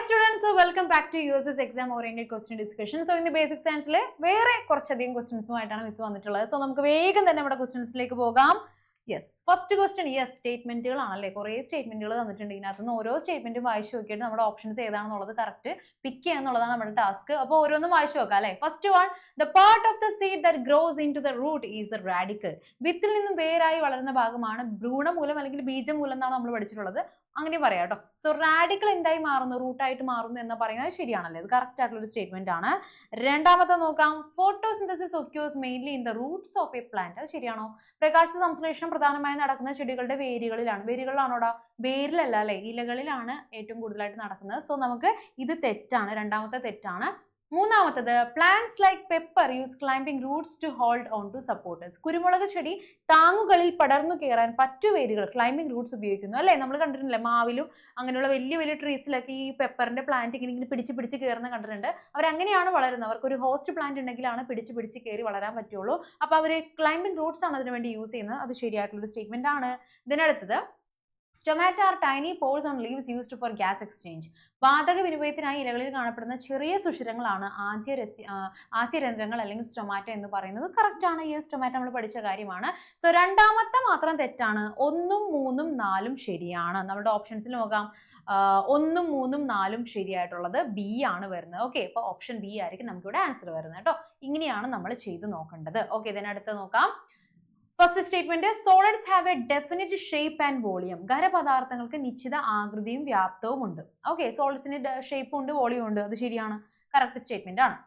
Hi students welcome back to U S S exam oriented question discussion so ഇന്ന് basic സയൻസിൽ വേറെ കുറച്ചധികം ക്വസ്റ്റ്യൻസുമായിട്ടാണ് miss വന്നിട്ടുള്ളത്. സോ നമുക്ക് വേഗം തന്നെ നമ്മുടെ ക്വസ്റ്റ്യൻസിലേക്ക് പോകാം. യെസ് ഫസ്റ്റ് ക്വസ്റ്റ്യൻ യെസ് സ്റ്റേറ്റ്മെന്റുകളാണല്ലേ കുറേ സ്റ്റേറ്റ്മെന്റുകൾ തന്നിട്ടുണ്ട് ഇതിനകത്ത് നിന്ന്. ഓരോ സ്റ്റേറ്റ്മെന്റും വായിച്ചു നോക്കിയിട്ട് നമ്മുടെ ഓപ്ഷൻസ് ഏതാണെന്നുള്ളത് കറക്റ്റ് പിക്ക് ചെയ്യുക എന്നുള്ളതാണ് നമ്മുടെ ടാസ്ക് അപ്പോൾ ഓരോന്നും വായിച്ചു നോക്കാം അല്ലേ? First one the part of the seed that grows into the root is a radicle വിത്തിൽ നിന്നും വേരായി വളരുന്ന ഭാഗമാണ് ഭ്രൂണമൂലം അല്ലെങ്കിൽ ബീജം മൂലം എന്നാണ് നമ്മൾ പഠിച്ചിട്ടുള്ളത്. അങ്ങനെ പറയാം കേട്ടോ. സോ റാഡിക്കൽ എന്തായി മാറുന്നു? റൂട്ടായിട്ട് മാറുന്നു എന്ന് പറയുന്നത് ശരിയാണല്ലേ? ഇത് കറക്റ്റ് ആയിട്ടുള്ള ഒരു സ്റ്റേറ്റ്മെന്റ് ആണ്. രണ്ടാമത്തെ നോക്കാം. Photosynthesis occurs mainly in the roots of a plant അത് ശരിയാണോ? പ്രകാശ സംശ്ലേഷണം പ്രധാനമായും നടക്കുന്ന ചെടികളുടെ വേരുകളിലാണ്. വേരുകളിലാണോടാ? വേരിലല്ല അല്ലെ? ഇലകളിലാണ് ഏറ്റവും കൂടുതലായിട്ട് നടക്കുന്നത്. സോ നമുക്ക് ഇത് തെറ്റാണ്. രണ്ടാമത്തെ തെറ്റാണ്. മൂന്നാമത്തത് plants like pepper use climbing roots to hold on to supporters കുരുമുളക് ചെടി താങ്ങുകളിൽ പടർന്നു കയറാൻ പറ്റുവേരുകൾ ക്ലൈംബിംഗ് റൂട്ട്സ് ഉപയോഗിക്കുന്നു. അല്ലേ? നമ്മൾ കണ്ടിട്ടില്ലേ മാവിലും അങ്ങനെയുള്ള വലിയ വലിയ ട്രീസിലൊക്കെ ഈ പെപ്പറിന്റെ പ്ലാന്റ് ഇങ്ങനെ ഇങ്ങനെ പിടിച്ച് പിടിച്ച് കയറുന്ന കണ്ടിട്ടുണ്ട്. അവരങ്ങനെയാണ് വളരുന്നത്. അവർക്ക് ഒരു ഹോസ്റ്റ് പ്ലാന്റ് ഉണ്ടെങ്കിലാണ് പിടിച്ച് പിടിച്ച് കയറി വളരാൻ പറ്റുള്ളൂ. അപ്പോൾ അവർ ക്ലൈംബിംഗ് റൂട്ട്സ് ആണ് അതിനുവേണ്ടി യൂസ് ചെയ്യുന്നത്. അത് ശരിയായിട്ടുള്ള ഒരു സ്റ്റേറ്റ്മെന്റ് ആണ്. ഇതിനടുത്തത് stomata are tiny pores on leaves used for gas exchange വാതക വിനിമയത്തിനായി ഇലകളിൽ കാണപ്പെടുന്ന ചെറിയ സുഷിരങ്ങളാണ് ആദ്യ രസ്യ ആസ്യരന്ധ്രങ്ങൾ അല്ലെങ്കിൽ സ്റ്റൊമാറ്റോ എന്ന് പറയുന്നത്. കറക്റ്റ് ആണ്. ഈ സ്റ്റൊമാറ്റോ നമ്മൾ പഠിച്ച കാര്യമാണ്. സോ രണ്ടാമത്തെ മാത്രം തെറ്റാണ്. ഒന്നും മൂന്നും നാലും ശരിയാണ്. നമ്മുടെ ഓപ്ഷൻസിൽ നോക്കാം. ഒന്നും മൂന്നും നാലും ശരിയായിട്ടുള്ളത് ബി ആണ് വരുന്നത്. ഓക്കെ അപ്പോൾ ഓപ്ഷൻ ബി ആയിരിക്കും നമുക്കിവിടെ ആൻസർ വരുന്നത് കേട്ടോ. ഇങ്ങനെയാണ് നമ്മൾ ചെയ്ത് നോക്കേണ്ടത്. ഓക്കെ ഇതിനടുത്ത് നോക്കാം. First statement solids have a definite shape and volume ഖരപദാർത്ഥങ്ങൾക്ക് നിശ്ചിത ആകൃതിയും വ്യാപ്തവും ഉണ്ട്. ഓക്കെ സോളിഡ്സിന് ഷേപ്പ് ഉണ്ട് വോളിയം ഉണ്ട്. അത് ശരിയാണ്. കറക്റ്റ് സ്റ്റേറ്റ്മെന്റ് ആണ്.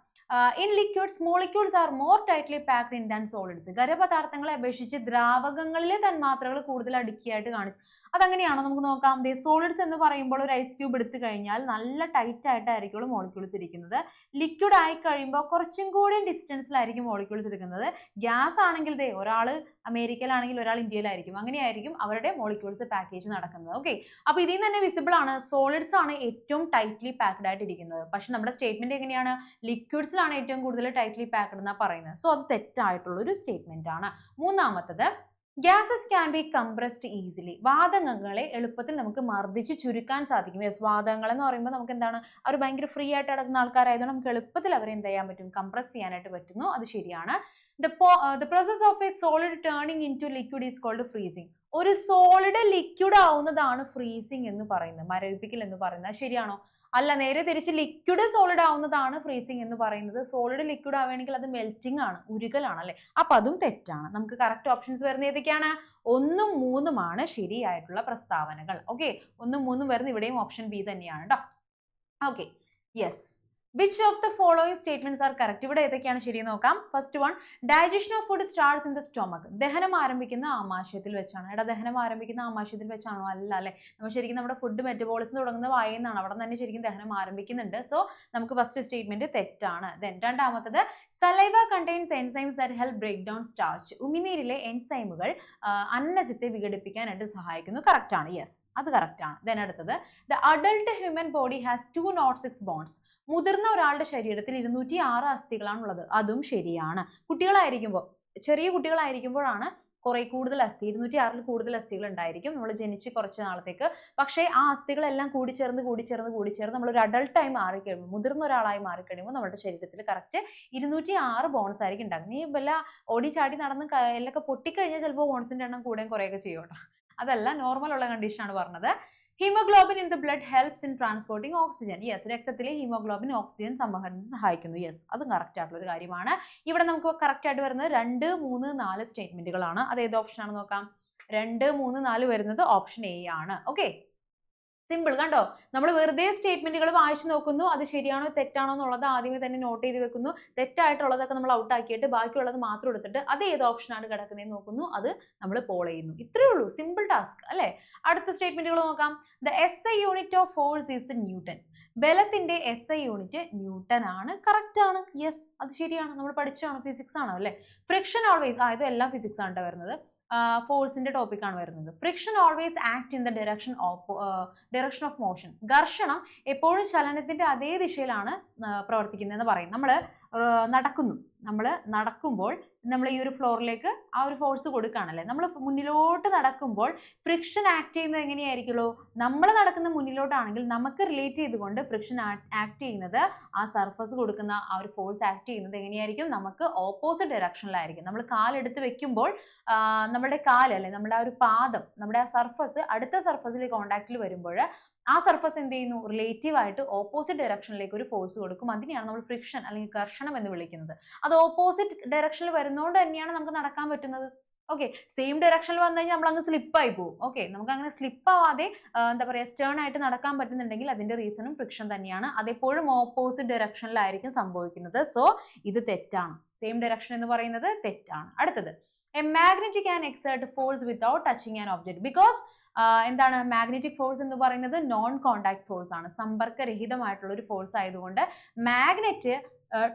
In liquids molecules are more tightly packed in than solids ഖരപദാർത്ഥങ്ങളെ അപേക്ഷിച്ച് ദ്രാവകങ്ങളിലെ തന്മാത്രകൾ കൂടുതൽ അടുക്കിയായിട്ട് കാണിച്ചു. അതങ്ങനെയാണോ നമുക്ക് നോക്കാം? ദേ സോളിഡ്സ് എന്ന് പറയുമ്പോൾ ഒരു ഐസ് ക്യൂബ് എടുത്തു കഴിഞ്ഞാൽ നല്ല ടൈറ്റ് ആയിട്ടായിരിക്കും മോളിക്യൂൾസ് ഇരിക്കുന്നത്. ലിക്വിഡ് ആയി കഴിയുമ്പോൾ കുറച്ചും കൂടി ഡിസ്റ്റൻസിലായിരിക്കും മോളിക്യൂൾസ് എടുക്കുന്നത്. ഗ്യാസ് ആണെങ്കിൽ ദേ ഒരാൾ അമേരിക്കയിലാണെങ്കിൽ ഒരാൾ ഇന്ത്യയിലായിരിക്കും. അങ്ങനെയായിരിക്കും അവരുടെ മോളിക്യൂൾസ് പാക്കേജ് നടക്കുന്നത്. ഓക്കെ അപ്പോൾ ഇതിൽ നിന്ന് തന്നെ വിസിബിൾ ആണ്. സോളിഡ്സ് ആണ് ഏറ്റവും ടൈറ്റ്ലി പാക്ഡ് ആയിട്ട് ഇരിക്കുന്നത്. പക്ഷെ നമ്മുടെ സ്റ്റേറ്റ്മെന്റ് എങ്ങനെയാണ്? ലിക്വിഡ്സിലാണ് ഏറ്റവും കൂടുതൽ ടൈറ്റ്ലി പാക്ഡ് എന്നാ പറയുന്നത്. സോ അത് തെറ്റായിട്ടുള്ള ഒരു സ്റ്റേറ്റ്മെന്റ് ആണ്. മൂന്നാമത്തത് gases can be compressed easily വാതകങ്ങളെ എളുപ്പത്തിൽ നമുക്ക് മർദ്ദിച്ച് ചുരുക്കാൻ സാധിക്കും. യെസ് വാതകങ്ങൾ എന്ന് പറയുമ്പോൾ നമുക്ക് എന്താണ്? അവർ ഭയങ്കര ഫ്രീ ആയിട്ട് നടക്കുന്ന ആൾക്കാരായതുകൊണ്ട് നമുക്ക് എളുപ്പത്തിൽ അവരെ എന്ത് ചെയ്യാൻ പറ്റും? കംപ്രസ് ചെയ്യാനായിട്ട് പറ്റുന്നു. അത് ശരിയാണ്. The the process of a solid turning into liquid is called freezing ഒരു സോളിഡ് ലിക്വിഡ് ആവുന്നതാണ് ഫ്രീസിങ് എന്ന് പറയുന്നത്. മരവിപ്പിക്കൽ എന്ന് പറയുന്നത്. ശരിയാണോ? അല്ല നേരെ തിരിച്ച് ലിക്വിഡ് സോളിഡ് ആവുന്നതാണ് ഫ്രീസിങ് എന്ന് പറയുന്നത്. സോളിഡ് ലിക്വിഡ് ആവുകയാണെങ്കിൽ അത് മെൽറ്റിംഗ് ആണ് ഉരുകലാണ് അല്ലെ? അപ്പൊ അതും തെറ്റാണ്. നമുക്ക് കറക്റ്റ് ഓപ്ഷൻസ് വരുന്നത് ഏതൊക്കെയാണ്? ഒന്നും മൂന്നുമാണ് ശരിയായിട്ടുള്ള പ്രസ്താവനകൾ. ഓക്കെ ഒന്നും മൂന്നും വരുന്ന ഇവിടെയും ഓപ്ഷൻ ബി തന്നെയാണ് കേട്ടോ okay yes which of the following statements are correct ഇവിടെ ഏതൊക്കെയാണ് ശരി നോക്കാം. First one digestion of food starts in the stomach ദഹനം ആരംഭിക്കുന്ന ആമാശയത്തിൽ വെച്ചാണ്. എടാ ദഹനം ആരംഭിക്കുന്ന ആമാശയത്തിൽ വെച്ചാണോ? അല്ല അല്ലേ? നമ്മൾ ശരിക്കും നമ്മുടെ ഫുഡ് മെറ്റബോളിസം തുടങ്ങുന്ന വായെന്നാണ് അവിടെ തന്നെ ശരിക്കും ദഹനം ആരംഭിക്കുന്നുണ്ട്. സോ നമുക്ക് ഫസ്റ്റ് സ്റ്റേറ്റ്മെന്റ് തെറ്റാണ്. ദെൻ രണ്ടാമത്തത് saliva contains enzymes that help break down starch ഉമിനീരിലെ എൻസൈമുകൾ അന്നജത്തെ വിഘടിപ്പിക്കാനായിട്ട് സഹായിക്കുന്നു. കറക്റ്റ് ആണ്. യെസ് അത് കറക്റ്റ് ആണ്. ദെൻ അടുത്തത് the adult human body has two nought six bones മുതിർന്ന ഒരാളുടെ ശരീരത്തിൽ ഇരുന്നൂറ്റി ആറ് അസ്ഥികളാണുള്ളത്. അതും ശരിയാണ്. കുട്ടികളായിരിക്കുമ്പോൾ ചെറിയ കുട്ടികളായിരിക്കുമ്പോഴാണ് കുറെ കൂടുതൽ അസ്ഥി. ഇരുന്നൂറ്റി ആറിൽ കൂടുതൽ അസ്ഥികൾ ഉണ്ടായിരിക്കും നമ്മൾ ജനിച്ച് കുറച്ച് നാളത്തേക്ക്. പക്ഷേ ആ അസ്ഥികളെല്ലാം കൂടിച്ചേർന്ന് കൂടിച്ചേർന്ന് കൂടിച്ചേർന്ന് നമ്മൾ ഒരു അഡൾട്ടായി മാറിക്കഴിയുമ്പോൾ മുതിർന്ന ഒരാളായി മാറിക്കഴിയുമ്പോൾ നമ്മുടെ ശരീരത്തിൽ കറക്റ്റ് ഇരുന്നൂറ്റി ആറ് ബോൺസ് ആയിരിക്കും ഉണ്ടാകുന്നത് നീ വല്ല ഓടി ചാടി നടന്ന് എല്ലൊക്കെ പൊട്ടിക്കഴിഞ്ഞാൽ ചിലപ്പോൾ ബോൺസിന്റെ എണ്ണം കൂടെയും കുറേയൊക്കെ ചെയ്യും അതല്ല നോർമൽ ഉള്ള കണ്ടീഷനാണ് പറഞ്ഞത്. Haemoglobin in the blood helps in transporting oxygen yes രക്തത്തിലെ ഹീമോഗ്ലോബിൻ ഓക്സിജൻ സംവഹനത്തിന് സഹായിക്കുന്നു. യെസ് അതും കറക്റ്റ് ആയിട്ടുള്ള ഒരു കാര്യമാണ്. ഇവിടെ നമുക്ക് കറക്റ്റ് ആയിട്ട് വരുന്നത് രണ്ട് മൂന്ന് നാല് സ്റ്റേറ്റ്മെന്റുകളാണ് അത് ഏത് ഓപ്ഷൻ ആണ് നോക്കാം? രണ്ട് മൂന്ന് നാല് വരുന്നത് ഓപ്ഷൻ എ ആണ്. ഓക്കെ സിമ്പിൾ കണ്ടോ? നമ്മൾ വെറുതെ സ്റ്റേറ്റ്മെന്റുകൾ വായിച്ചു നോക്കുന്നു അത് ശരിയാണോ തെറ്റാണോ എന്നുള്ളത് ആദ്യമേ തന്നെ നോട്ട് ചെയ്ത് വെക്കുന്നു. തെറ്റായിട്ടുള്ളതൊക്കെ നമ്മൾ ഔട്ട് ആക്കിയിട്ട് ബാക്കിയുള്ളത് മാത്രം എടുത്തിട്ട് അത് ഏത് ഓപ്ഷനാണ് കിടക്കുന്നതെന്ന് നോക്കുന്നു അത് നമ്മൾ പോൾ ചെയ്യുന്നു. ഇത്രയേ ഉള്ളൂ. സിമ്പിൾ ടാസ്ക് അല്ലേ? അടുത്ത സ്റ്റേറ്റ്മെന്റുകൾ നോക്കാം. The S I unit of force is newton ബലത്തിന്റെ S I unit newton ആണ്. കറക്റ്റ് ആണ്. യെസ് അത് ശരിയാണ്. നമ്മൾ പഠിച്ചാണ് ഫിസിക്സ് ആണോ അല്ലേ? ഫ്രിക്ഷൻ ഓൾവേസ് ആയതും എല്ലാം ഫിസിക്സ് ആണ് വരുന്നത്. ഫോഴ്സിന്റെ ടോപ്പിക് ആണ് വരുന്നത്. Friction always act in the direction of direction of motion ഘർഷണം എപ്പോഴും ചലനത്തിന്റെ അതേ ദിശയിലാണ് പ്രവർത്തിക്കുന്നത് എന്ന് പറയും. നമ്മൾ നടക്കുന്നു. നമ്മൾ നടക്കുമ്പോൾ നമ്മൾ ഈ ഒരു ഫ്ലോറിലേക്ക് ആ ഒരു ഫോഴ്സ് കൊടുക്കുകയാണല്ലേ? നമ്മൾ മുന്നിലോട്ട് നടക്കുമ്പോൾ ഫ്രിക്ഷൻ ആക്ട് ചെയ്യുന്നത് എങ്ങനെയായിരിക്കുള്ളൂ? നമ്മൾ നടക്കുന്ന മുന്നിലോട്ടാണെങ്കിൽ നമുക്ക് റിലേറ്റ് ചെയ്തുകൊണ്ട് ഫ്രിക്ഷൻ ആക്ട് ചെയ്യുന്നത് ആ സർഫസ് കൊടുക്കുന്ന ആ ഒരു ഫോഴ്സ് ആക്ട് ചെയ്യുന്നത് എങ്ങനെയായിരിക്കും? നമുക്ക് ഓപ്പോസിറ്റ് ഡയറക്ഷനിലായിരിക്കും നമ്മൾ കാലെടുത്ത് വെക്കുമ്പോൾ നമ്മുടെ കാൽ അല്ലെ? നമ്മുടെ ആ ഒരു പാദം നമ്മുടെ ആ സർഫസ് അടുത്ത സർഫസിൽ കോണ്ടാക്റ്റിൽ വരുമ്പോൾ ആ സർഫസ് എന്ത് ചെയ്യുന്നു? റിലേറ്റീവ് ആയിട്ട് ഓപ്പോസിറ്റ് ഡയറക്ഷനിലേക്ക് ഒരു ഫോഴ്സ് കൊടുക്കും. അതിനെയാണ് നമ്മൾ ഫ്രിക്ഷൻ അല്ലെങ്കിൽ കർഷണം എന്ന് വിളിക്കുന്നത്. അത് ഓപ്പോസിറ്റ് ഡയറക്ഷനിൽ വരുന്നതുകൊണ്ട് തന്നെയാണ് നമുക്ക് നടക്കാൻ പറ്റുന്നത്. ഓക്കെ സെയിം ഡയറക്ഷനിൽ വന്നു കഴിഞ്ഞാൽ നമ്മൾ അങ്ങ് സ്ലിപ്പായി പോകും. ഓക്കെ നമുക്ക് അങ്ങനെ സ്ലിപ്പ് ആവാതെ എന്താ പറയുക സ്റ്റേൺ ആയിട്ട് നടക്കാൻ പറ്റുന്നുണ്ടെങ്കിൽ അതിന്റെ റീസണും ഫ്രിക്ഷൻ തന്നെയാണ്. അതെപ്പോഴും ഓപ്പോസിറ്റ് ഡയറക്ഷനിലായിരിക്കും സംഭവിക്കുന്നത്. സോ ഇത് തെറ്റാണ്. സെയിം ഡയറക്ഷൻ എന്ന് പറയുന്നത് തെറ്റാണ്. അടുത്തത് a magnetic and exert force without touching an object because എന്താണ് മാഗ്നറ്റിക് ഫോഴ്സ് എന്ന് പറയുന്നത് നോൺ കോണ്ടാക്ട് ഫോഴ്സ് ആണ്. സമ്പർക്കരഹിതമായിട്ടുള്ള ഒരു ഫോഴ്സ് ആയതുകൊണ്ട് മാഗ്നറ്റ്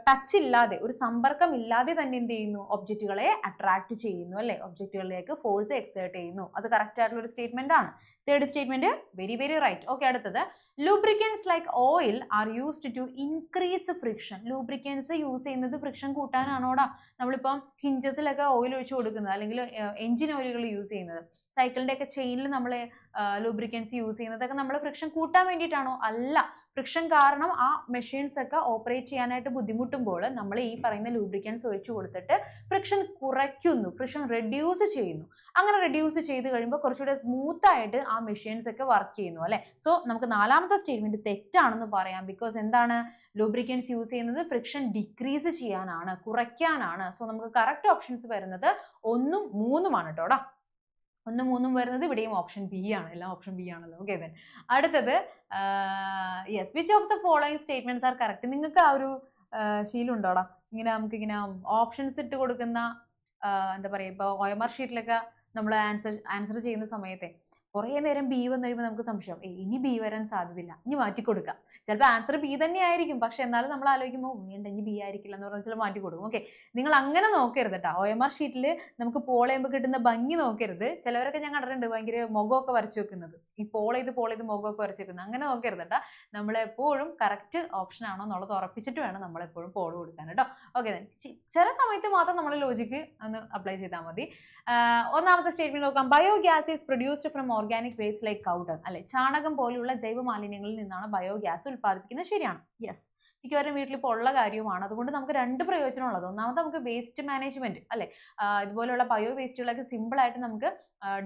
ടച്ച് ഇല്ലാതെ ഒരു സമ്പർക്കം ഇല്ലാതെ തന്നെ എന്ത് ചെയ്യുന്നു? ഒബ്ജക്റ്റുകളെ അട്രാക്ട് ചെയ്യുന്നു അല്ലെ? ഒബ്ജക്റ്റുകളിലേക്ക് ഫോഴ്സ് എക്സേർട്ട് ചെയ്യുന്നു. അത് കറക്റ്റ് ആയിട്ടുള്ള ഒരു സ്റ്റേറ്റ്മെന്റ് ആണ്. Third statement very very right okay അടുത്തത്. Lubricants like oil are used to increase friction lubricants use ചെയ്യുന്നത് ഫ്രിക്ഷൻ കൂട്ടാനാണോടാ? നമ്മളിപ്പം ഹിഞ്ചസിലൊക്കെ ഓയിൽ ഒഴിച്ചു കൊടുക്കുന്നത് അല്ലെങ്കിൽ എഞ്ചിൻ ഓയിലുകൾ യൂസ് ചെയ്യുന്നത്. സൈക്കിളിന്റെ ഒക്കെ ചെയിനിൽ നമ്മൾ ലൂബ്രിക്കൻസ് യൂസ് ചെയ്യുന്നതൊക്കെ നമ്മൾ ഫ്രിക്ഷൻ കൂട്ടാൻ വേണ്ടിയിട്ടാണോ? അല്ല. ഫ്രിക്ഷൻ കാരണം ആ മെഷീൻസ് ഒക്കെ ഓപ്പറേറ്റ് ചെയ്യാനായിട്ട് ബുദ്ധിമുട്ടുമ്പോൾ നമ്മൾ ഈ പറയുന്ന ലൂബ്രിക്കൻസ് ഒഴിച്ചു കൊടുത്തിട്ട് ഫ്രിക്ഷൻ കുറയ്ക്കുന്നു ഫ്രിക്ഷൻ റെഡ്യൂസ് ചെയ്യുന്നു. അങ്ങനെ റെഡ്യൂസ് ചെയ്ത് കഴിയുമ്പോൾ കുറച്ചുകൂടെ സ്മൂത്ത് ആയിട്ട് ആ മെഷീൻസ് ഒക്കെ വർക്ക് ചെയ്യുന്നു അല്ലെ? സോ നമുക്ക് നാലാമത്തെ സ്റ്റേറ്റ്മെന്റ് തെറ്റാണെന്ന് പറയാം. ബിക്കോസ് എന്താണ്? ലൂബ്രിക്കൻസ് യൂസ് ചെയ്യുന്നത് ഫ്രിക്ഷൻ ഡിക്രീസ് ചെയ്യാനാണ് കുറയ്ക്കാനാണ്. സോ നമുക്ക് കറക്റ്റ് ഓപ്ഷൻസ് വരുന്നത് ഒന്നും മൂന്നുമാണ് കേട്ടോടാ ഒന്നും മൂന്നും വരുന്നത് ഇവിടെയും ഓപ്ഷൻ ബി ആണ്. എല്ലാം ഓപ്ഷൻ ബി ആണല്ലോ. ഓക്കെ അടുത്തത് yes which of the following statements are correct നിങ്ങൾക്ക് ആ ഒരു ശീലം ഉണ്ടോടാ? ഇങ്ങനെ നമുക്ക് ഇങ്ങനെ ഓപ്ഷൻസ് ഇട്ട് കൊടുക്കുന്ന എന്താ പറയുക ഇപ്പോൾ ഒ എം ആർ ഷീറ്റിലൊക്കെ നമ്മൾ ആൻസർ ആൻസർ ചെയ്യുന്ന സമയത്തെ കുറേ നേരം ബി വന്നു കഴിയുമ്പോൾ നമുക്ക് സംശയം. ഇനി ബി വരാൻ സാധ്യതയില്ല. ഇനി മാറ്റി കൊടുക്കാം. ചിലപ്പോൾ ആൻസർ ബി തന്നെ ആയിരിക്കും പക്ഷെ എന്നാലും നമ്മൾ ആലോചിക്കുമ്പോൾ വേണ്ട ഇനി ബി ആയിരിക്കില്ല എന്ന് പറഞ്ഞാൽ ചില മാറ്റി കൊടുക്കും. ഓക്കെ. നിങ്ങൾ അങ്ങനെ നോക്കരുത് കേട്ടോ ഒ എം ആർ ഷീറ്റിൽ നമുക്ക് പോൾ ചെയ്യുമ്പോൾ കിട്ടുന്ന ഭംഗി നോക്കരുത്. ചിലവരൊക്കെ ഞാൻ കണ്ടിട്ടുണ്ട് ഭയങ്കര മുഖമൊക്കെ വരച്ചു വെക്കുന്നത്. ഈ പോൾ ചെയ്ത് പോൾ ചെയ്ത് മുഖമൊക്കെ വരച്ചു വെക്കുന്നത്. അങ്ങനെ നോക്കരുത് കേട്ടോ നമ്മളെപ്പോഴും കറക്റ്റ് ഓപ്ഷൻ ആണോ എന്നുള്ളത് ഉറപ്പിച്ചിട്ട് വേണം നമ്മളെപ്പോഴും പോൾ കൊടുക്കാൻ കേട്ടോ ഓക്കെ ചില സമയത്ത് മാത്രം നമ്മൾ ലോജിക്ക് ഒന്ന് അപ്ലൈ ചെയ്താൽ മതി. ഒന്നാമത്തെ സ്റ്റേറ്റ്മെന്റ് നോക്കാം. Biogas is produced from organic waste like കൗഡർ അല്ലെ? ചാണകം പോലുള്ള ജൈവ മാലിന്യങ്ങളിൽ നിന്നാണ് ബയോഗ്യാസ് ഉൽപ്പാദിപ്പിക്കുന്നത്. ശരിയാണ്. യെസ് മിക്കവാറും വീട്ടിൽ ഇപ്പോൾ ഉള്ള കാര്യമാണ് അതുകൊണ്ട് നമുക്ക് രണ്ട് പ്രയോജനം ഉള്ളത്. ഒന്നാമത് നമുക്ക് വേസ്റ്റ് മാനേജ്മെന്റ് അല്ലെ? ഇതുപോലെയുള്ള ബയോ വേസ്റ്റുകളൊക്കെ സിമ്പിൾ ആയിട്ട് നമുക്ക്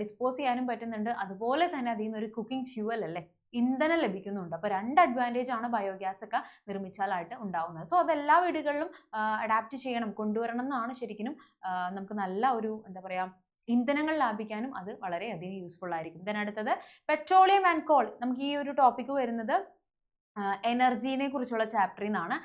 ഡിസ്പോസ് ചെയ്യാനും പറ്റുന്നുണ്ട്. അതുപോലെ തന്നെ അതിൽ നിന്ന് ഒരു കുക്കിംഗ് ഫ്യൂവൽ അല്ലേ? ഇന്ധനം ലഭിക്കുന്നുണ്ട്. അപ്പോൾ രണ്ട് അഡ്വാന്റേജ് ആണ് ബയോഗ്യാസ് ഒക്കെ നിർമ്മിച്ചാലായിട്ട് ഉണ്ടാവുന്നത്. സോ അത് എല്ലാ വീടുകളിലും അഡാപ്റ്റ് ചെയ്യണം കൊണ്ടുവരണം എന്നാണ് ശരിക്കും നമുക്ക് നല്ല ഒരു എന്താ പറയാ ഇന്ധനങ്ങൾ ലാഭിക്കാനും അത് വളരെയധികം യൂസ്ഫുൾ ആയിരിക്കും. ദെൻ അടുത്തത് പെട്രോളിയം ആൻഡ് കോൾ നമുക്ക് ഈ ഒരു ടോപ്പിക്ക് വരുന്നത് എനർജീനെ കുറിച്ചുള്ള ചാപ്റ്ററിൽ നിന്നാണ്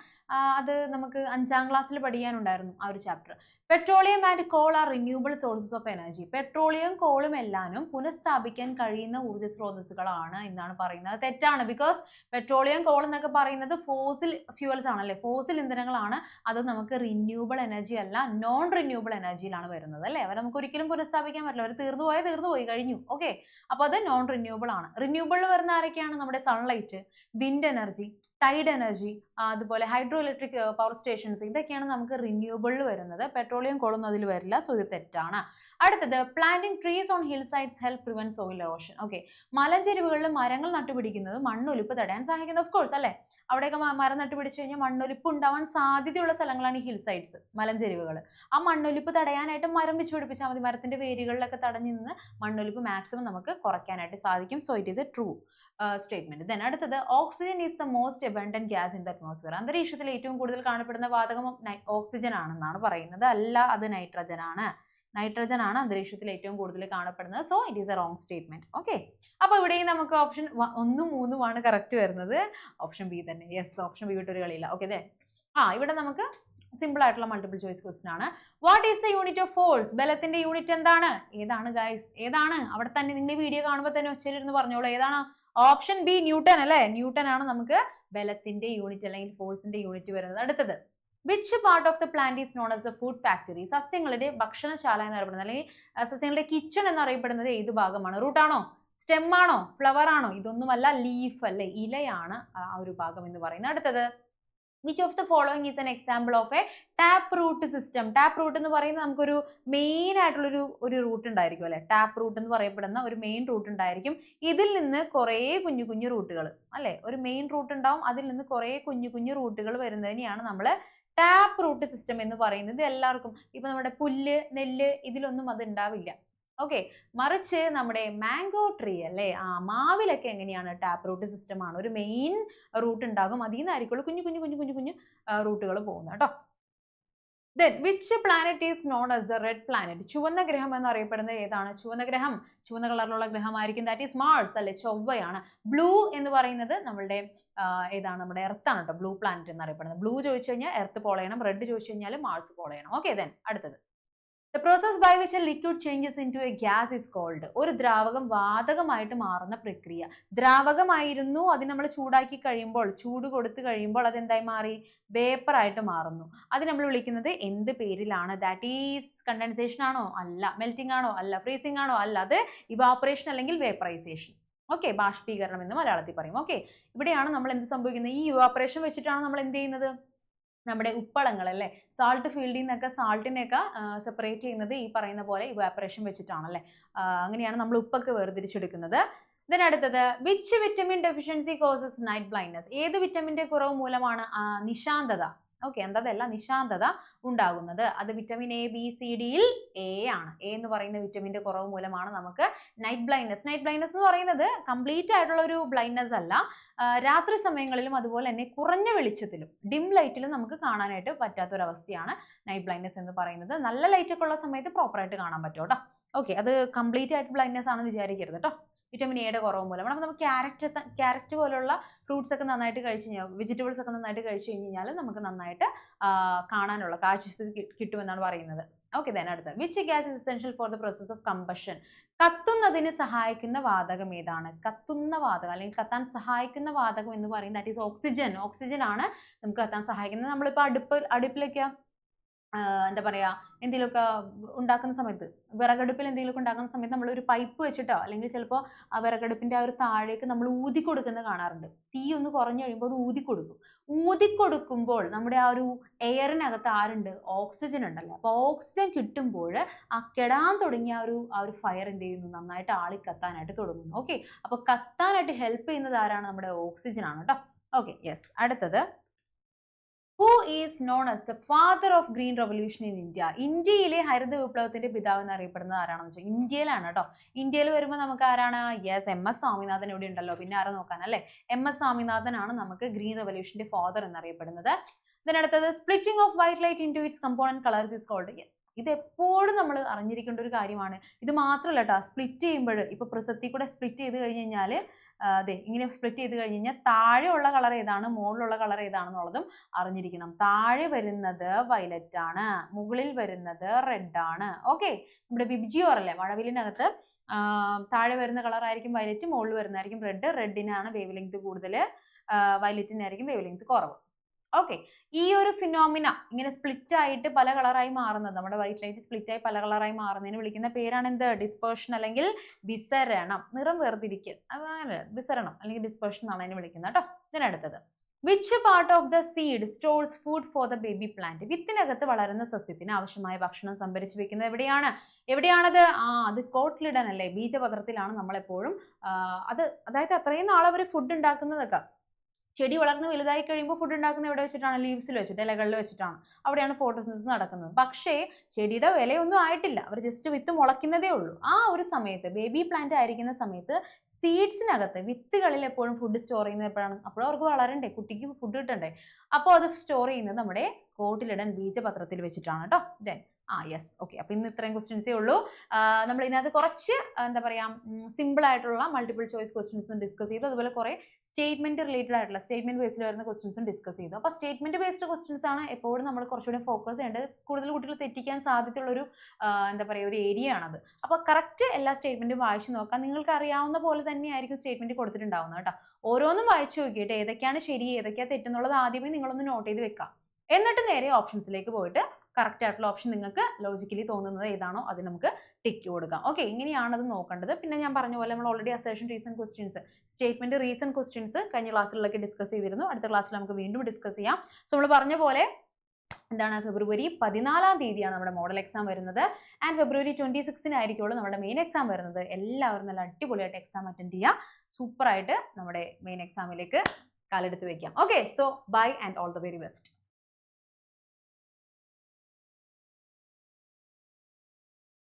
അത് നമുക്ക് അഞ്ചാം ക്ലാസ്സിൽ പഠിക്കാനുണ്ടായിരുന്നു ആ ഒരു chapter petroleum and coal are renewable sources of energy petroleum കോളും എല്ലാനും പുനഃസ്ഥാപിക്കാൻ കഴിയുന്ന ഊർജ സ്രോതസ്സുകളാണ് എന്നാണ് പറയുന്നത്. തെറ്റാണ് ബിക്കോസ് പെട്രോളിയം കോൾ എന്നൊക്കെ പറയുന്നത് ഫോസിൽ ഫ്യൂവൽസ് ആണല്ലേ. ഫോസിൽ ഇന്ധനങ്ങളാണ്. അത് നമുക്ക് റിന്യൂവബിൾ എനർജി അല്ല നോൺ റിന്യൂവബിൾ എനർജിയിലാണ് വരുന്നത് അല്ലേ? അവർ നമുക്ക് ഒരിക്കലും പുനഃസ്ഥാപിക്കാൻ പറ്റില്ല. അവർ തീർന്നു പോയാൽ തീർന്നു പോയി കഴിഞ്ഞു. ഓക്കെ അപ്പോൾ അത് നോൺ റിന്യൂവബിൾ ആണ് റിന്യൂവബിളിൽ വരുന്ന ആരൊക്കെയാണ് നമ്മുടെ sunlight wind energy tide energy അതുപോലെ ഹൈഡ്രോ ഇലക്ട്രിക് പവർ സ്റ്റേഷൻസ് ഇതൊക്കെയാണ് നമുക്ക് റിന്യൂവബിളിൽ വരുന്നത്. പെട്രോളിയം കോളൊന്നും അതിൽ വരില്ല സോ ഇത് തെറ്റാണ്. അടുത്തത് planting trees on hill sides help prevent soil erosion okay മലഞ്ചെരിവുകളിൽ മരങ്ങൾ നട്ടുപിടിക്കുന്നത് മണ്ണൊലിപ്പ് തടയാൻ സഹായിക്കുന്നു. ഓഫ് കോഴ്സ് അല്ലേ? അവിടെയൊക്കെ മരം നട്ടുപിടിച്ചു കഴിഞ്ഞാൽ മണ്ണൊലിപ്പ് ഉണ്ടാവാൻ സാധ്യതയുള്ള സ്ഥലങ്ങളാണ് ഈ ഹിൽ സൈഡ്സ് മലഞ്ചെരിവുകൾ ആ മണ്ണൊലിപ്പ് തടയാനായിട്ട് മരം വെച്ച് പിടിപ്പിച്ചാൽ മതി. മരത്തിന്റെ വേരുകളിലൊക്കെ തടഞ്ഞു നിന്ന് മണ്ണൊലിപ്പ് മാക്സിമം നമുക്ക് കുറയ്ക്കാനായിട്ട് സാധിക്കും. So it is a true statement then അടുത്തത് oxygen is the most abundant gas in the atmosphere അന്തരീക്ഷത്തിൽ ഏറ്റവും കൂടുതൽ കാണപ്പെടുന്ന വാതകം ഓക്സിജൻ ആണെന്നാണ് പറയുന്നത്. അല്ല അത് നൈട്രജൻ ആണ്. നൈട്രജൻ ആണ് അന്തരീക്ഷത്തിൽ ഏറ്റവും കൂടുതൽ കാണപ്പെടുന്നത്. So it is a wrong statement okay അപ്പോൾ ഇവിടെയും നമുക്ക് ഓപ്ഷൻ ഒന്നും മൂന്നും ആണ് കറക്റ്റ് വരുന്നത്. ഓപ്ഷൻ ബി തന്നെ. യെസ് ഓപ്ഷൻ ബി വിട്ടൊരു കളിയില്ല. ഓക്കെ അതെ ആ ഇവിടെ നമുക്ക് സിമ്പിൾ ആയിട്ടുള്ള മൾട്ടിപ്പിൾ ചോയ്സ് ക്വസ്റ്റൻ ആണ്. What is the unit of force ബലത്തിന്റെ unit എന്താണ്? ഏതാണ് ഗൈസ് ഏതാണ്? അവിടെ തന്നെ നിങ്ങൾ വീഡിയോ കാണുമ്പോൾ തന്നെ ഒച്ചയിലിരുന്ന് പറഞ്ഞോളൂ. ഏതാണ്? ഓപ്ഷൻ ബി ന്യൂട്ടൺ അല്ലെ? ന്യൂട്ടൺ ആണ് നമുക്ക് ബലത്തിന്റെ യൂണിറ്റ് അല്ലെങ്കിൽ ഫോഴ്സിന്റെ യൂണിറ്റ് വരുന്നത്. അടുത്തത് which part of the plant is known as the food factory സസ്യങ്ങളുടെ ഭക്ഷണശാല എന്ന് എന്നറിയപ്പെടുന്നത് അല്ലെങ്കിൽ സസ്യങ്ങളുടെ കിച്ചൺ എന്നറിയപ്പെടുന്നത് ഏത് ഭാഗമാണ്? റൂട്ട് ആണോ? സ്റ്റെം ആണോ? ഫ്ലവർ ആണോ? ഇതൊന്നുമല്ല ലീഫ് അല്ലെ? ഇലയാണ് ആ ഒരു ഭാഗം എന്ന് പറയുന്നത്. അടുത്തത് which of the following is an example of a tap root system tap root എന്ന് പറയുന്നത് നമുക്കൊരു മെയിൻ ആയിട്ടുള്ളൊരു ഒരു റൂട്ട് ഉണ്ടായിരിക്കും അല്ലെ? ടാപ്പ് റൂട്ട് എന്ന് പറയപ്പെടുന്ന ഒരു മെയിൻ റൂട്ട് ഉണ്ടായിരിക്കും. ഇതിൽ നിന്ന് കുറേ കുഞ്ഞു കുഞ്ഞു റൂട്ടുകൾ അല്ലെ? ഒരു മെയിൻ റൂട്ട് ഉണ്ടാവും അതിൽ നിന്ന് കുറേ കുഞ്ഞു കുഞ്ഞു റൂട്ടുകൾ വരുന്നതിനെയാണ് നമ്മൾ ടാപ്പ് റൂട്ട് സിസ്റ്റം എന്ന് പറയുന്നത്. എല്ലാവർക്കും ഇപ്പൊ നമ്മുടെ പുല്ല് നെല്ല് ഇതിലൊന്നും അത് ഉണ്ടാവില്ല. ഓക്കെ മറിച്ച് നമ്മുടെ മാംഗോ ട്രീ അല്ലേ ആ മാവിലൊക്കെ എങ്ങനെയാണ് ടാപ്പ് റൂട്ട് സിസ്റ്റം ആണ്. ഒരു മെയിൻ റൂട്ട് ഉണ്ടാകും. അതിൽ നിന്നായിരിക്കുള്ളൂ കുഞ്ഞു കുഞ്ഞു കുഞ്ഞു കുഞ്ഞു കുഞ്ഞു റൂട്ടുകൾ പോകുന്നത് കേട്ടോ. Then which planet is known as the red planet ചുവന്ന ഗ്രഹം എന്നറിയപ്പെടുന്നത് ഏതാണ്? ചുവന്ന ഗ്രഹം. ചുവന്ന കളറിലുള്ള ഗ്രഹമായിരിക്കും. ദാറ്റ് ഈസ് മാർസ് അല്ലെ? ചൊവ്വയാണ്. ബ്ലൂ എന്ന് പറയുന്നത് നമ്മുടെ ഏതാണ്? നമ്മുടെ എർത്ത് ആണ് കേട്ടോ. ബ്ലൂ പ്ലാനറ്റ് എന്നറിയപ്പെടുന്നത്. ബ്ലൂ ചോദിച്ചു കഴിഞ്ഞാൽ എർത്ത് പോളയണം. റെഡ് ചോദിച്ചു കഴിഞ്ഞാൽ മാർസ് പോളയണം. ഓക്കെ ദെൻ അടുത്തത്. Process by which a liquid changes into a gas is called ഒരു ദ്രാവകം വാതകമായിട്ട് മാറുന്ന പ്രക്രിയ. ദ്രാവകമായിരുന്നു അത് നമ്മൾ ചൂടാക്കി കഴിയുമ്പോൾ ചൂട് കൊടുത്തു കഴിയുമ്പോൾ അത് എന്തായി മാറി? വേപ്പർ ആയിട്ട് മാറുന്നു. അത് നമ്മൾ വിളിക്കുന്നത് എന്ത് പേരിലാണ്? ദാറ്റ് ഈസ് കണ്ടൻസേഷൻ ആണോ? അല്ല. മെൽറ്റിംഗ് ആണോ? അല്ല. ഫ്രീസിംഗ് ആണോ? അല്ല. അത് ഇവാപ്പറേഷൻ അല്ലെങ്കിൽ വേപ്പറൈസേഷൻ ഓക്കെ ബാഷ്പീകരണം എന്ന് മലയാളത്തിൽ പറയും. ഓക്കെ ഇവിടെയാണ് നമ്മൾ എന്ത് സംഭവിക്കുന്നത്? ഈ ഇവാപ്പറേഷൻ വെച്ചിട്ടാണ് നമ്മൾ എന്ത് ചെയ്യുന്നത്? നമ്മുടെ ഉപ്പളങ്ങൾ അല്ലേ? സാൾട്ട് ഫീൽഡിൽ നിന്നൊക്കെ സാൾട്ടിനെയൊക്കെ സെപ്പറേറ്റ് ചെയ്യുന്നത് ഈ പറയുന്ന പോലെ ഇവാപ്പറേഷൻ വെച്ചിട്ടാണല്ലേ? അങ്ങനെയാണ് നമ്മൾ ഉപ്പൊക്കെ വേർതിരിച്ചെടുക്കുന്നത്. ദെൻ അടുത്തത് which vitamin deficiency causes night blindness ഏത് വിറ്റമിന്റെ കുറവ് മൂലമാണ് നിശാന്തത? ഓക്കെ എന്തതല്ല നിശാന്തത ഉണ്ടാകുന്നത്. അത് വിറ്റമിൻ എ ബി സി ഡിയിൽ എ ആണ്. എ എന്ന് പറയുന്ന വിറ്റമിന്റെ കുറവ് മൂലമാണ് നമുക്ക് നൈറ്റ് ബ്ലൈൻഡ്നസ് നൈറ്റ് ബ്ലൈൻഡ്നസ് എന്ന് പറയുന്നത് കംപ്ലീറ്റ് ആയിട്ടുള്ള ഒരു ബ്ലൈൻഡ്നസ് അല്ല. രാത്രി സമയങ്ങളിലും അതുപോലെ തന്നെ കുറഞ്ഞ വെളിച്ചത്തിലും ഡിം ലൈറ്റിലും നമുക്ക് കാണാനായിട്ട് പറ്റാത്തൊരവസ്ഥയാണ് നൈറ്റ് ബ്ലൈൻഡ്നസ് എന്ന് പറയുന്നത്. നല്ല ലൈറ്റൊക്കെ ഉള്ള സമയത്ത് പ്രോപ്പറായിട്ട് കാണാൻ പറ്റും കേട്ടോ. ഓക്കെ അത് കംപ്ലീറ്റ് ആയിട്ട് ബ്ലൈൻഡ്നസ് ആണെന്ന് വിചാരിക്കരുത് കേട്ടോ. വിറ്റമിൻ എയുടെ കുറവ് മൂലം. അപ്പോൾ നമുക്ക് ക്യാരറ്റ് ക്യാരറ്റ് പോലുള്ള ഫ്രൂട്ട്സ് ഒക്കെ നന്നായിട്ട് കഴിച്ചു കഴിഞ്ഞാൽ വെജിറ്റബിൾസ് ഒക്കെ നന്നായിട്ട് കഴിച്ചു കഴിഞ്ഞാൽ നമുക്ക് നന്നായിട്ട് കാണാനുള്ള കാഴ്ചസ്ഥിതി കിട്ടുമെന്നാണ് പറയുന്നത്. ഓക്കെ ദൻ അടുത്ത്. Which gas is essential for the process of combustion കത്തുന്നതിന് സഹായിക്കുന്ന വാതകം ഏതാണ്? കത്തുന്ന വാതകം അല്ലെങ്കിൽ കത്താൻ സഹായിക്കുന്ന വാതകം എന്ന് പറയുന്നത് ദാറ്റ് ഈസ് ഓക്സിജൻ ഓക്സിജൻ ആണ് നമുക്ക് കത്താൻ സഹായിക്കുന്നത്. നമ്മളിപ്പോൾ അടുപ്പ് അടുപ്പിലേക്ക് എന്താ പറയുക എന്തെങ്കിലുമൊക്കെ ഉണ്ടാക്കുന്ന സമയത്ത് വിറകടുപ്പിൽ എന്തെങ്കിലുമൊക്കെ ഉണ്ടാക്കുന്ന സമയത്ത് നമ്മൾ ഒരു പൈപ്പ് വെച്ചിട്ടോ അല്ലെങ്കിൽ ചിലപ്പോൾ ആ വിറകടുപ്പിന്റെ ആ ഒരു താഴേക്ക് നമ്മൾ ഊതി കൊടുക്കുന്നത് കാണാറുണ്ട്. തീ ഒന്ന് കുറഞ്ഞു കഴിയുമ്പോൾ അത് ഊതി കൊടുക്കും. ഊതി കൊടുക്കുമ്പോൾ നമ്മുടെ ആ ഒരു എയറിനകത്ത് ആരുണ്ട്? ഓക്സിജൻ ഉണ്ടല്ലോ. അപ്പോൾ ഓക്സിജൻ കിട്ടുമ്പോൾ ആ കെടാൻ തുടങ്ങിയ ആ ഒരു ആ ഒരു ഫയർ എന്ത് ചെയ്യുന്നു? നന്നായിട്ട് ആളി കത്താനായിട്ട് തുടങ്ങുന്നു. ഓക്കെ അപ്പോൾ കത്താനായിട്ട് ഹെൽപ്പ് ചെയ്യുന്നത് ആരാണ്? നമ്മുടെ ഓക്സിജൻ ആണ് കേട്ടോ. ഓക്കെ യെസ് അടുത്തത്. Who is known as the father of green revolution in India ഇന്ത്യയിലെ ഹരിത വിപ്ലവത്തിന്റെ പിതാവ് എന്ന് അറിയപ്പെടുന്നത് ആരാണെന്ന് വെച്ചാൽ ഇന്ത്യയിലാണ് കേട്ടോ ഇന്ത്യയിൽ വരുമ്പോൾ നമുക്ക് ആരാണ്? യെസ് എം എസ് സ്വാമിനാഥൻ ഇവിടെ ഉണ്ടല്ലോ. പിന്നെ ആരെ നോക്കാൻ അല്ലേ? എം എസ് സ്വാമിനാഥനാണ് നമുക്ക് ഗ്രീൻ റെവല്യൂഷന്റെ ഫാദർ എന്നറിയപ്പെടുന്നത്. ഇതിനടുത്തത് splitting of white light into its component colours is called ഇത് എപ്പോഴും നമ്മൾ അറിഞ്ഞിരിക്കേണ്ട ഒരു കാര്യമാണ്. ഇത് മാത്രമല്ല കേട്ടോ സ്പ്ലിറ്റ് ചെയ്യുമ്പോൾ ഇപ്പൊ പ്രസക്തി കൂടെ സ്പ്ലിറ്റ് ചെയ്ത് കഴിഞ്ഞ് കഴിഞ്ഞാൽ അതെ ഇങ്ങനെ സ്പ്ലിറ്റ് ചെയ്ത് കഴിഞ്ഞ് കഴിഞ്ഞാൽ താഴെയുള്ള കളർ ഏതാണ്? മുകളിലുള്ള കളർ ഏതാണെന്നുള്ളതും അറിഞ്ഞിരിക്കണം. താഴെ വരുന്നത് വയലറ്റ് ആണ്. മുകളിൽ വരുന്നത് റെഡ് ആണ്. ഓക്കെ നമ്മുടെ ബിബ്ജിയോർ അല്ലേ മഴവിലിനകത്ത് താഴെ വരുന്ന കളർ ആയിരിക്കും വയലറ്റ് മുകളിൽ വരുന്നതായിരിക്കും റെഡ് റെഡിനാണ് വേവ് ലെങ്ത് കൂടുതൽ വയലറ്റിനായിരിക്കും വേവ് ലെങ്ത് കുറവ്. ഓക്കെ ഈ ഒരു ഫിനോമിന ഇങ്ങനെ സ്പ്ലിറ്റ് ആയിട്ട് പല കളറായി മാറുന്നത്. നമ്മുടെ വൈറ്റ് ലൈറ്റ് സ്പ്ലിറ്റ് ആയി പല കളറായി മാറുന്നതിന് വിളിക്കുന്ന പേരാണ് എന്ത്? ഡിസ്പേർഷൻ അല്ലെങ്കിൽ വിസരണം. നിറം വേർതിരിക്കൽ. അങ്ങനെ വിസരണം അല്ലെങ്കിൽ ഡിസ്പേർഷൻ എന്നാണ് അതിനെ വിളിക്കുന്നത് കേട്ടോ. ഇതിനടുത്തത് which part of the seed stores food for the baby plant വിത്തിനകത്ത് വളരുന്ന സസ്യത്തിന് ആവശ്യമായ ഭക്ഷണം സംഭരിച്ചു വെക്കുന്നത് എവിടെയാണ്? എവിടെയാണത്? ആ അത് കോട്ട്ലിഡൻ അല്ലേ? ബീജപത്രത്തിലാണ് നമ്മളെപ്പോഴും അത് അതായത് അത്രയും നാളെ അവർ ഫുഡ് ഉണ്ടാക്കുന്നതൊക്കെ. ചെടി വളർന്ന് വലുതായി കഴിയുമ്പോൾ ഫുഡ് ഉണ്ടാക്കുന്ന എവിടെ വെച്ചിട്ടാണ്? ലീവ്സിൽ വെച്ചിട്ട് ഇലകളിൽ വെച്ചിട്ടാണ്. അവിടെയാണ് ഫോട്ടോസിന്തസിസ് നടക്കുന്നത്. പക്ഷേ ചെടിയുടെ വിലയൊന്നും ആയിട്ടില്ല. അവർ ജസ്റ്റ് വിത്ത് മുളയ്ക്കുന്നതേ ഉള്ളൂ. ആ ഒരു സമയത്ത് ബേബി പ്ലാന്റ് ആയിരിക്കുന്ന സമയത്ത് സീഡ്സിനകത്ത് വിത്തുകളിൽ എപ്പോഴും ഫുഡ് സ്റ്റോർ ചെയ്യുന്നത് എപ്പോഴാണ് അപ്പോഴും അവർക്ക് വളരണ്ടേ കുട്ടിക്ക് ഫുഡ് കിട്ടണ്ടേ? അപ്പോൾ അത് സ്റ്റോർ ചെയ്യുന്നത് നമ്മുടെ കോട്ടിലിടൻ ബീജപത്രത്തിൽ വെച്ചിട്ടാണ് കേട്ടോ ദെൻ ആ യെസ് ഓക്കെ അപ്പം ഇന്ന് ഇത്രയും ക്വസ്റ്റ്യൻസേ ഉള്ളൂ. നമ്മൾ ഇതിനകത്ത് കുറച്ച് എന്താ പറയുക സിമ്പിൾ ആയിട്ടുള്ള മൾട്ടിപ്പിൾ ചോയ്സ് ക്വസ്റ്റ്യൻസും ഡിസ്കസ് ചെയ്തു. അതുപോലെ കുറേ സ്റ്റേറ്റ്മെന്റ് റിലേറ്റഡ് ആയിട്ടുള്ള സ്റ്റേറ്റ്മെന്റ് ബേസിൽ വരുന്ന ക്വസ്റ്റ്യൻസും ഡിസ്കസ് ചെയ്തു. അപ്പോൾ സ്റ്റേറ്റ്മെന്റ് ബേസ്ഡ് ക്വസ്റ്റ്യൻസ് ആണ് എപ്പോഴും നമ്മൾ കുറച്ചുകൂടി ഫോക്കസ് ചെയ്യേണ്ടത്. കൂടുതൽ കുട്ടികൾ തെറ്റിക്കാൻ സാധ്യതയുള്ള ഒരു എന്താ പറയുക ഒരു ഏരിയ ആണത്. അപ്പോൾ കറക്റ്റ് എല്ലാ സ്റ്റേറ്റ്മെന്റും വായിച്ചു നോക്കാം. നിങ്ങൾക്ക് അറിയാവുന്ന പോലെ തന്നെയായിരിക്കും സ്റ്റേറ്റ്മെന്റ് കൊടുത്തിട്ടുണ്ടാവുന്നത് കേട്ടോ. ഓരോന്നും വായിച്ചു നോക്കിയിട്ട് ഏതൊക്കെയാണ് ശരി ഏതൊക്കെയാണ് തെറ്റെന്നുള്ളത് ആദ്യമേ നിങ്ങളൊന്ന് നോട്ട് ചെയ്ത് വെക്കാം. എന്നിട്ട് നേരെ ഓപ്ഷൻസിലേക്ക് പോയിട്ട് കറക്റ്റ് ആയിട്ടുള്ള ഓപ്ഷൻ നിങ്ങൾക്ക് ലോജിക്കലി തോന്നുന്നത് ഏതാണോ അത് നമുക്ക് ടിക്ക് കൊടുക്കാം. ഓക്കെ ഇങ്ങനെയാണ് നോക്കേണ്ടത്. പിന്നെ ഞാൻ പറഞ്ഞ പോലെ നമ്മൾ already assertion reason questions statement reason questions കഴിഞ്ഞ ക്ലാസ്സിലൊക്കെ ഡിസ്കസ് ചെയ്തിരുന്നു. അടുത്ത ക്ലാസ്സിൽ നമുക്ക് വീണ്ടും ഡിസ്കസ് ചെയ്യാം. സോ നമ്മൾ പറഞ്ഞ പോലെ എന്താണ് ഫെബ്രുവരി പതിനാലാം തീയതിയാണ് നമ്മുടെ മോഡൽ എക്സാം വരുന്നത്. ആൻഡ് ഫെബ്രുവരി ട്വന്റി സിക്സിനായിരിക്കുള്ളൂ നമ്മുടെ മെയിൻ എക്സാം വരുന്നത്. എല്ലാവരും നല്ല അടിപൊളിയായിട്ട് എക്സാം അറ്റൻഡ് ചെയ്യുക. സൂപ്പറായിട്ട് നമ്മുടെ മെയിൻ എക്സാമിലേക്ക് കാലെടുത്ത് വെക്കാം okay so bye and all the very best